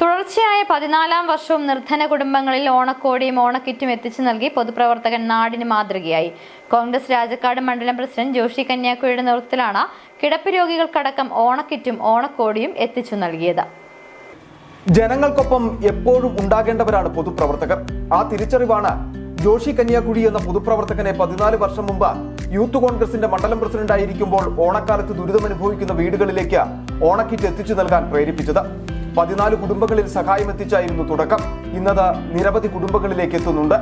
തുടർച്ചയായ പതിനാലാം വർഷവും നിർധന കുടുംബങ്ങളിൽ ഓണക്കോടിയും ഓണക്കിറ്റും എത്തിച്ചു നൽകി പൊതുപ്രവർത്തകൻ നാടിന് മാതൃകയായി. കോൺഗ്രസ് രാജക്കാട് മണ്ഡലം പ്രസിഡന്റ് ജോഷി കന്യാക്കുഴിയുടെ നേതൃത്വത്തിലാണ് കിടപ്പ് രോഗികൾക്കടക്കം ഓണക്കിറ്റും ഓണക്കോടിയും എത്തിച്ചു നൽകിയത്. ജനങ്ങൾക്കൊപ്പം എപ്പോഴും ഉണ്ടാകേണ്ടവരാണ് പൊതുപ്രവർത്തകർ. ആ തിരിച്ചറിവാണ് ജോഷി കന്യാക്കുഴി എന്ന പൊതുപ്രവർത്തകനെ പതിനാല് വർഷം മുമ്പ് യൂത്ത് കോൺഗ്രസിന്റെ മണ്ഡലം പ്രസിഡന്റ് ആയിരിക്കുമ്പോൾ ഓണക്കാലത്ത് ദുരിതമനുഭവിക്കുന്ന വീടുകളിലേക്ക് ഓണക്കിറ്റ് എത്തിച്ചു നൽകാൻ പ്രേരിപ്പിച്ചത്. പതിനാല് കുടുംബങ്ങളിൽ സഹായം എത്തിച്ചായിരുന്നു തുടക്കം. ഇന്നത് നിരവധി കുടുംബങ്ങളിലേക്ക് എത്തുന്നുണ്ട്.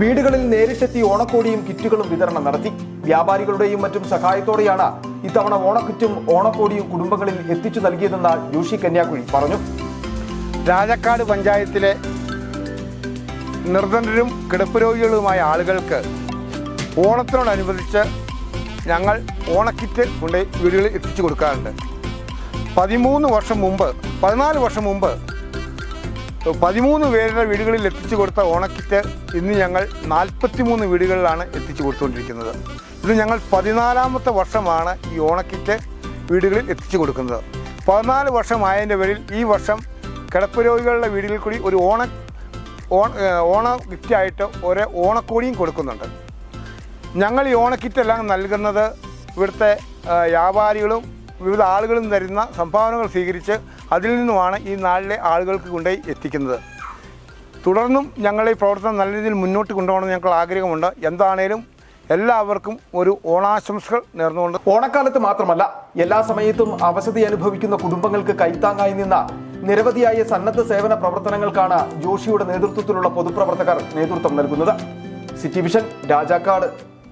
വീടുകളിൽ നേരിട്ടെത്തി ഓണക്കോടിയും കിറ്റുകളും വിതരണം നടത്തി. വ്യാപാരികളുടെയും മറ്റും സഹായത്തോടെയാണ് ഇത്തവണ ഓണക്കിറ്റും ഓണക്കോടിയും കുടുംബങ്ങളിൽ എത്തിച്ചു നൽകിയതെന്ന് ജോഷി കന്യാകുഴി പറഞ്ഞു. രാജക്കാട് പഞ്ചായത്തിലെ നിർധനരും കിടപ്പ് രോഗികളുമായ ആളുകൾക്ക് ഓണത്തിനോടനുബന്ധിച്ച് ഞങ്ങൾ ഓണക്കിറ്റ് കൊണ്ട് വീടുകളിൽ എത്തിച്ചു കൊടുക്കാറുണ്ട്. പതിമൂന്ന് വർഷം മുമ്പ് പതിനാല് വർഷം മുമ്പ് പതിമൂന്ന് പേരുടെ വീടുകളിൽ എത്തിച്ചു കൊടുത്ത ഓണക്കിറ്റ് ഇന്ന് ഞങ്ങൾ നാൽപ്പത്തിമൂന്ന് വീടുകളിലാണ് എത്തിച്ചു കൊടുത്തുകൊണ്ടിരിക്കുന്നത്. ഇത് ഞങ്ങൾ പതിനാലാമത്തെ വർഷമാണ് ഈ ഓണക്കിറ്റ് വീടുകളിൽ എത്തിച്ചു കൊടുക്കുന്നത്. പതിനാല് വർഷമായതിന്റെ പേരിൽ ഈ വർഷം കിടപ്പ് രോഗികളുടെ വീടുകളിൽ കൂടി ഒരു ഓണ ഓണ ഓണ ഗിഫ്റ്റായിട്ട് ഒരു ഓണക്കോടിയും കൊടുക്കുന്നുണ്ട്. ഞങ്ങൾ ഈ ഓണക്കിറ്റ് എല്ലാം നൽകുന്നത് ഇവിടുത്തെ വ്യാപാരികളും വിവിധ ആളുകളും തരുന്ന സംഭാവനകൾ സ്വീകരിച്ച് അതിൽ നിന്നുമാണ് ഈ നാളിലെ ആളുകൾക്ക് കൊണ്ടുപോയി എത്തിക്കുന്നത്. തുടർന്നും ഞങ്ങളുടെ ഈ പ്രവർത്തനം നല്ല രീതിയിൽ മുന്നോട്ട് കൊണ്ടുപോകണമെന്ന് ഞങ്ങൾക്ക് ആഗ്രഹമുണ്ട്. എന്താണേലും എല്ലാവർക്കും ഒരു ഓണാശംസകൾ നേർന്നുകൊണ്ട്. ഓണക്കാലത്ത് മാത്രമല്ല എല്ലാ സമയത്തും അവസതി അനുഭവിക്കുന്ന കുടുംബങ്ങൾക്ക് കൈത്താങ്ങായി നിന്ന നിരവധിയായ സന്നദ്ധ സേവന പ്രവർത്തനങ്ങൾക്കാണ് ജോഷിയുടെ നേതൃത്വത്തിലുള്ള പൊതുപ്രവർത്തകർ നേതൃത്വം നൽകുന്നത്. City vision Rajakkad.